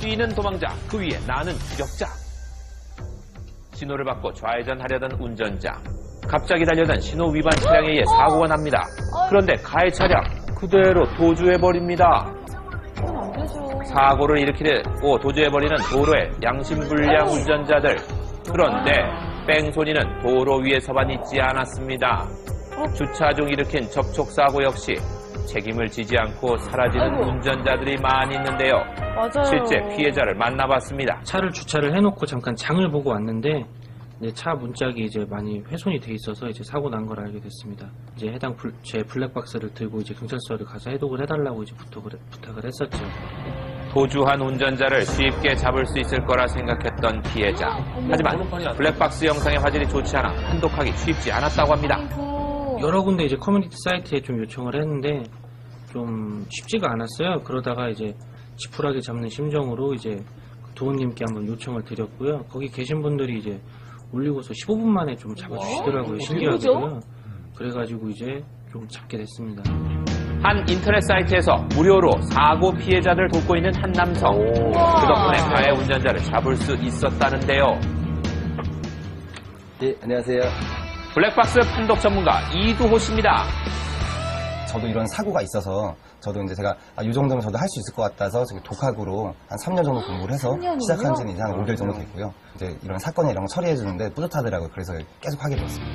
뛰는 도망자, 그 위에 나는 추격자. 신호를 받고 좌회전하려던 운전자. 갑자기 달려던 신호 위반 차량에 의해 사고가 납니다. 그런데 가해 차량 그대로 도주해버립니다. 사고를 일으키고 도주해버리는 도로의 양심불량 운전자들. 그런데 뺑소니는 도로 위에서만 있지 않았습니다. 주차 중 일으킨 접촉사고 역시 책임을 지지 않고 사라지는 아이고. 운전자들이 많이 있는데요. 맞아요. 실제 피해자를 만나봤습니다. 차를 주차를 해놓고 잠깐 장을 보고 왔는데 이제 차 문짝이 이제 많이 훼손이 돼 있어서 이제 사고 난 걸 알게 됐습니다. 이제 해당 불- 제 블랙박스를 들고 이제 경찰서를 가서 해독을 해달라고 이제 부탁을, 부탁을 했었죠. 도주한 운전자를 쉽게 잡을 수 있을 거라 생각했던 피해자. 하지만 블랙박스 영상의 화질이 좋지 않아 판독하기 쉽지 않았다고 합니다. 여러 군데 이제 커뮤니티 사이트에 좀 요청을 했는데 좀 쉽지가 않았어요. 그러다가 이제 지푸라기 잡는 심정으로 이제 도우님께 한번 요청을 드렸고요. 거기 계신 분들이 이제 올리고서 15분 만에 좀 잡아주시더라고요. 신기하고요. 그래가지고 이제 좀 잡게 됐습니다. 한 인터넷 사이트에서 무료로 사고 피해자들 돕고 있는 한 남성. 그 덕분에 가해 운전자를 잡을 수 있었다는데요. 네, 안녕하세요. 블랙박스 판독 전문가 이두호 씨입니다. 저도 이런 사고가 있어서 저도 이제 제가 아, 이 정도면 저도 할 수 있을 것 같아서 저기 독학으로 한 3년 정도 공부를 해서 3년이요? 시작한 지는 이제 한 5개월 정도 됐고요. 이제 이런 사건에 이런 거 처리해 주는데 뿌듯하더라고요. 그래서 계속 하게 됐습니다.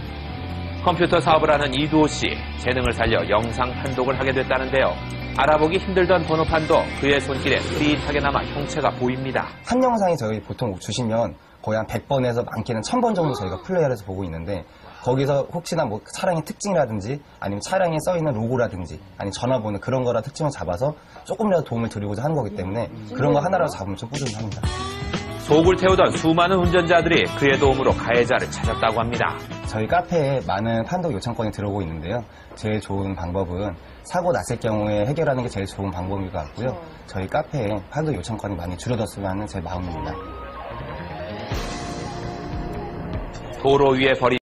컴퓨터 사업을 하는 이두호 씨. 재능을 살려 영상 판독을 하게 됐다는데요. 알아보기 힘들던 번호판도 그의 손길에 흐릿하게 남아 형체가 보입니다. 한 영상이 저희 보통 주시면 거의 한 100번에서 많게는 1000번 정도 저희가 플레이를 해서 보고 있는데 거기서 혹시나 뭐 차량의 특징이라든지 아니면 차량에 써 있는 로고라든지 아니면 전화번호 그런 거라 특징을 잡아서 조금이라도 도움을 드리고자 하는 거기 때문에 그런 거 하나라도 잡으면 좀 뿌듯합니다. 속을 태우던 수많은 운전자들이 그의 도움으로 가해자를 찾았다고 합니다. 저희 카페에 많은 판독 요청건이 들어오고 있는데요. 제일 좋은 방법은 사고 났을 경우에 해결하는 게 제일 좋은 방법인 것 같고요. 저희 카페에 판독 요청건이 많이 줄어들었으면 하는 제 마음입니다. 도로 위에 버린